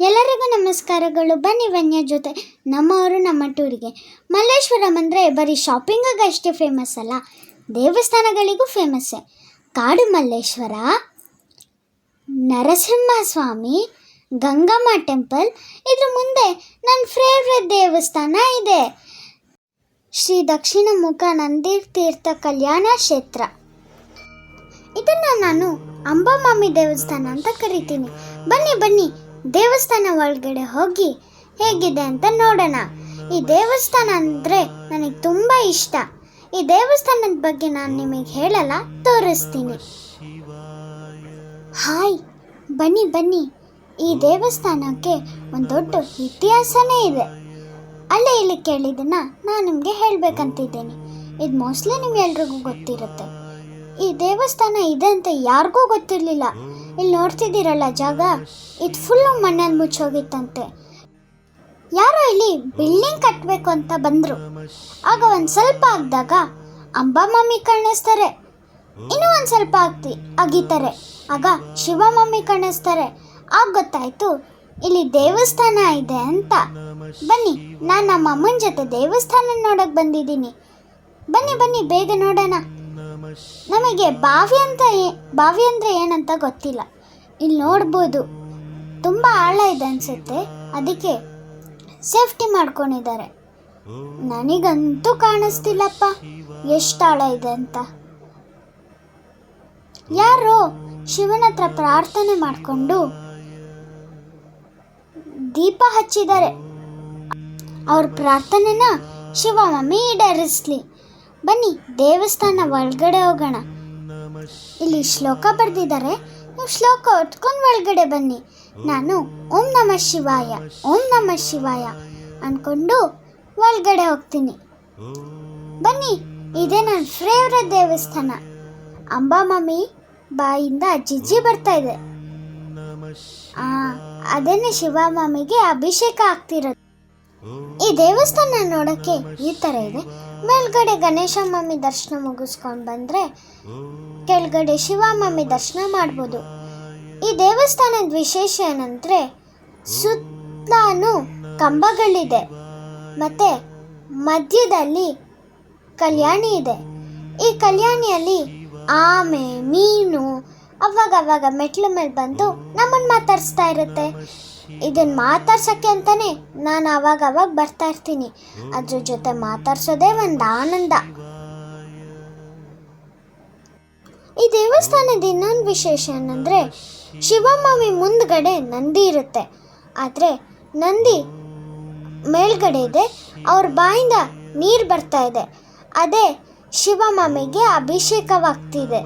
ಎಲ್ಲರಿಗೂ ನಮಸ್ಕಾರಗಳು. ಬನ್ನಿ ವನ್ಯ ಜೊತೆ. ನಮ್ಮವರು ನಮ್ಮ ಟೂರಿಗೆ. ಮಲ್ಲೇಶ್ವರಂ ಅಂದರೆ ಬರೀ ಶಾಪಿಂಗಿಗೆ ಅಷ್ಟೇ ಫೇಮಸ್ ಅಲ್ಲ. ದೇವಸ್ಥಾನಗಳಿಗೂ ಫೇಮಸ್ಸೇ ಕಾಡು ಮಲ್ಲೇಶ್ವರ, ನರಸಿಂಹಸ್ವಾಮಿ, ಗಂಗಮ್ಮ ಟೆಂಪಲ್ ಇದ್ರ ಮುಂದೆ ನನ್ನ ಫೇವ್ರೆಟ್ ದೇವಸ್ಥಾನ ಇದೆ. ಶ್ರೀ ದಕ್ಷಿಣ ಮುಖ ನಂದಿ ತೀರ್ಥ ಕಲ್ಯಾಣ ಕ್ಷೇತ್ರ. ಇದನ್ನು ನಾನು ಅಂಬಾಮಾಮಿ ದೇವಸ್ಥಾನ ಅಂತ ಕರಿತೀನಿ. ಬನ್ನಿ ಬನ್ನಿ. ದೇವಸ್ಥಾನ ಒಳಗಡೆ ಹೋಗಿ ಹೇಗಿದೆ ಅಂತ ನೋಡೋಣ. ಈ ದೇವಸ್ಥಾನ ಅಂದರೆ ನನಗೆ ತುಂಬ ಇಷ್ಟ. ಈ ದೇವಸ್ಥಾನದ ಬಗ್ಗೆ ನಾನು ನಿಮಗೆ ಹೇಳಲ್ಲ, ತೋರಿಸ್ತೀನಿ. ಹಾಯ್, ಬನ್ನಿ ಬನ್ನಿ. ಈ ದೇವಸ್ಥಾನಕ್ಕೆ ಒಂದು ದೊಡ್ಡ ಇತಿಹಾಸನೇ ಇದೆ. ಅಲ್ಲೇ ಇಲ್ಲಿ ಕೇಳಿದ್ದನ್ನ ನಾನು ನಿಮಗೆ ಹೇಳಬೇಕಂತಿದ್ದೇನೆ. ಇದು ಮೋಸ್ಟ್ಲಿ ನಿಮ್ಗೆಲ್ರಿಗೂ ಗೊತ್ತಿರುತ್ತೆ. ಈ ದೇವಸ್ಥಾನ ಇದೆ ಅಂತ ಯಾರಿಗೂ ಗೊತ್ತಿರಲಿಲ್ಲ. ಇಲ್ಲಿ ನೋಡ್ತಿದ್ದೀರಲ್ಲ ಜಾಗ? ಇದು ಫುಲ್ಲು ಮಣ್ಣಲ್ಲಿ ಮುಚ್ಚೋಗಿತ್ತಂತೆ. ಯಾರೋ ಇಲ್ಲಿ ಬಿಲ್ಡಿಂಗ್ ಕಟ್ಟಬೇಕು ಅಂತ ಬಂದರು. ಆಗ ಒಂದು ಸ್ವಲ್ಪ ಆಗಿದಾಗ ಅಂಬಾಮಮ್ಮಿ ಕಾಣಿಸ್ತಾರೆ. ಇನ್ನೂ ಒಂದು ಸ್ವಲ್ಪ ಆಗ್ತಿ ಅಗೀತಾರೆ ಆಗ ಶಿವ ಮಮ್ಮಿ ಕಾಣಿಸ್ತಾರೆ. ಆಗ ಗೊತ್ತಾಯಿತು, ಇಲ್ಲಿ ದೇವಸ್ಥಾನ ಇದೆ ಅಂತ. ಬನ್ನಿ, ನಾನು ನಮ್ಮ ಅಮ್ಮನ ಜೊತೆ ದೇವಸ್ಥಾನ ನೋಡೋಕ್ಕೆ ಬಂದಿದ್ದೀನಿ. ಬನ್ನಿ ಬನ್ನಿ, ಬೇಗ ನೋಡೋಣ. ನಮಗೆ ಬಾವಿ ಅಂತ ಬಾವಿ ಅಂದರೆ ಏನಂತ ಗೊತ್ತಿಲ್ಲ. ಇಲ್ಲಿ ನೋಡ್ಬೋದು. ತುಂಬ ಆಳ ಇದೆ ಅನ್ಸುತ್ತೆ. ಅದಕ್ಕೆ ಸೇಫ್ಟಿ ಮಾಡ್ಕೊಂಡಿದ್ದಾರೆ. ನನಗಂತೂ ಕಾಣಿಸ್ತಿಲ್ಲಪ್ಪ. ಎಷ್ಟು ಆಳ ಇದೆ ಅಂತ. ಯಾರೋ ಶಿವನ ಹತ್ರ ಪ್ರಾರ್ಥನೆ ಮಾಡಿಕೊಂಡು ದೀಪ ಹಚ್ಚಿದ್ದಾರೆ. ಅವ್ರ ಪ್ರಾರ್ಥನೆನ ಶಿವ ಮಮ್ಮಿ ಈಡೇರಿಸ್ಲಿ. ಬನ್ನಿ, ದೇವಸ್ಥಾನ ಒಳಗಡೆ ಹೋಗೋಣ. ಇಲ್ಲಿ ಶ್ಲೋಕ ಬರೆದಿದ್ದಾರೆ. ನೀವು ಶ್ಲೋಕ ಹೊತ್ಕೊಂಡು ಒಳಗಡೆ ಬನ್ನಿ. ನಾನು ಓಂ ನಮ ಶಿವಾಯ, ಓಂ ನಮ ಶಿವಾಯ ಅಂದ್ಕೊಂಡು ಒಳಗಡೆ ಹೋಗ್ತೀನಿ. ಬನ್ನಿ, ಇದೇ ನನ್ನ ಫೇವ್ರೆಟ್ ದೇವಸ್ಥಾನ. ಅಂಬಾಮಮ್ಮಿ ಬಾಯಿಂದ ಜಿಜ್ಜಿ ಬರ್ತಾ ಇದೆ. ಆ ಶಿವ ಶಿವಮಮ್ಮಿಗೆ ಅಭಿಷೇಕ ಆಗ್ತಿರೋದು. ಈ ದೇವಸ್ಥಾನ ನೋಡಕ್ಕೆ ಈ ಥರ ಇದೆ. ಮೇಲ್ಗಡೆ ಗಣೇಶ ಮಮ್ಮಿ ದರ್ಶನ ಮುಗಿಸ್ಕೊಂಡು ಬಂದರೆ ಕೆಳಗಡೆ ಶಿವಮಮ್ಮಿ ದರ್ಶನ ಮಾಡ್ಬೋದು. ಈ ದೇವಸ್ಥಾನದ ವಿಶೇಷ ಏನಂದರೆ ಸುತ್ತಲೂ ಕಂಬಗಳಿದೆ. ಮತ್ತು ಮಧ್ಯದಲ್ಲಿ ಕಲ್ಯಾಣಿ ಇದೆ. ಈ ಕಲ್ಯಾಣಿಯಲ್ಲಿ ಆಮೆ, ಮೀನು ಅವಾಗ ಅವಾಗ ಮೆಟ್ಲು ಮೇಲೆ ಬಂದು ನಮ್ಮನ್ನು ಮಾತಾಡಿಸ್ತಾ ಇರುತ್ತೆ. ಇದನ್ನು ಮಾತಾಡ್ಸೋಕ್ಕೆ ಅಂತಲೇ ನಾನು ಅವಾಗ ಅವಾಗ ಬರ್ತಾ ಇರ್ತೀನಿ. ಅದ್ರ ಜೊತೆ ಮಾತಾಡ್ಸೋದೇ ಒಂದು ಆನಂದ. ಈ ದೇವಸ್ಥಾನದ ಇನ್ನೊಂದು ವಿಶೇಷ ಏನಂದರೆ ಶಿವಮಾಮಿ ಮುಂದ್ಗಡೆ ನಂದಿ ಇರುತ್ತೆ. ಆದರೆ ನಂದಿ ಮೇಲ್ಗಡೆ ಇದೆ, ಅವ್ರ ಬಾಯಿಂದ ನೀರು ಬರ್ತಾ ಇದೆ. ಅದೇ ಶಿವಮಾಮಿಗೆ ಅಭಿಷೇಕವಾಗ್ತಿದೆ.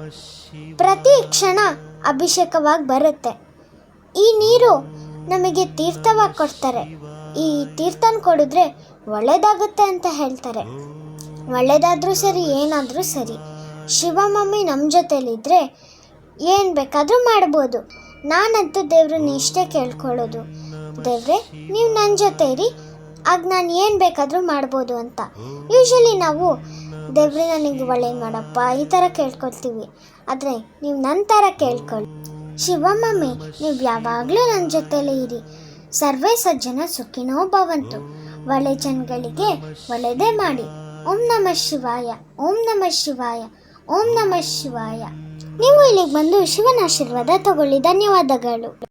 ಪ್ರತಿ ಕ್ಷಣ ಅಭಿಷೇಕವಾಗಿ ಬರುತ್ತೆ. ಈ ನೀರು ನಮಗೆ ತೀರ್ಥವಾಗಿ ಕೊಡ್ತಾರೆ. ಈ ತೀರ್ಥನ ಕೊಡಿದ್ರೆ ಒಳ್ಳೇದಾಗುತ್ತೆ ಅಂತ ಹೇಳ್ತಾರೆ. ಒಳ್ಳೇದಾದರೂ ಸರಿ, ಏನಾದರೂ ಸರಿ. ಶಿವಮಮ್ಮಿ ನಮ್ಮ ಜೊತೆಲಿದ್ದರೆ ಏನು ಬೇಕಾದರೂ ಮಾಡ್ಬೋದು. ನಾನಂತೂ ದೇವ್ರನ್ನ ಇಷ್ಟೇ ಕೇಳ್ಕೊಳ್ಳೋದು. ದೇವ್ರೆ, ನೀವು ನನ್ನ ಜೊತೆ ಇರಿ. ಆಗ ನಾನು ಏನು ಬೇಕಾದರೂ ಮಾಡ್ಬೋದು ಅಂತ. ಯೂಶಲಿ ನಾವು ದೇವ್ರೆ, ನನಗೆ ಒಳ್ಳೆ ಮಾಡಪ್ಪ. ಈ ಥರ ಕೇಳ್ಕೊಳ್ತೀವಿ. ಆದರೆ ನೀವು ನನ್ನ ಥರ ಕೇಳ್ಕೊಳ್ಳಿ. ಶಿವಮಮ್ಮಿ ನೀವು ಯಾವಾಗಲೂ ನನ್ನ ಜೊತೆಲೇ ಇರಿ. ಸರ್ವೇ ಸಜ್ಜನ ಸುಖಿನೋ ಭವಂತು. ಒಳ್ಳೆ ಜನಗಳಿಗೆ ಒಳ್ಳೆಯದೇ ಮಾಡಿ. ಓಂ ನಮ ಶಿವಾಯ, ಓಂ ನಮ ಶಿವಾಯ, ಓಂ ನಮ ಶಿವಾಯ. ನೀವು ಇಲ್ಲಿಗೆ ಬಂದು ಶಿವನ ಆಶೀರ್ವಾದ ತಗೊಳ್ಳಿ. ಧನ್ಯವಾದಗಳು.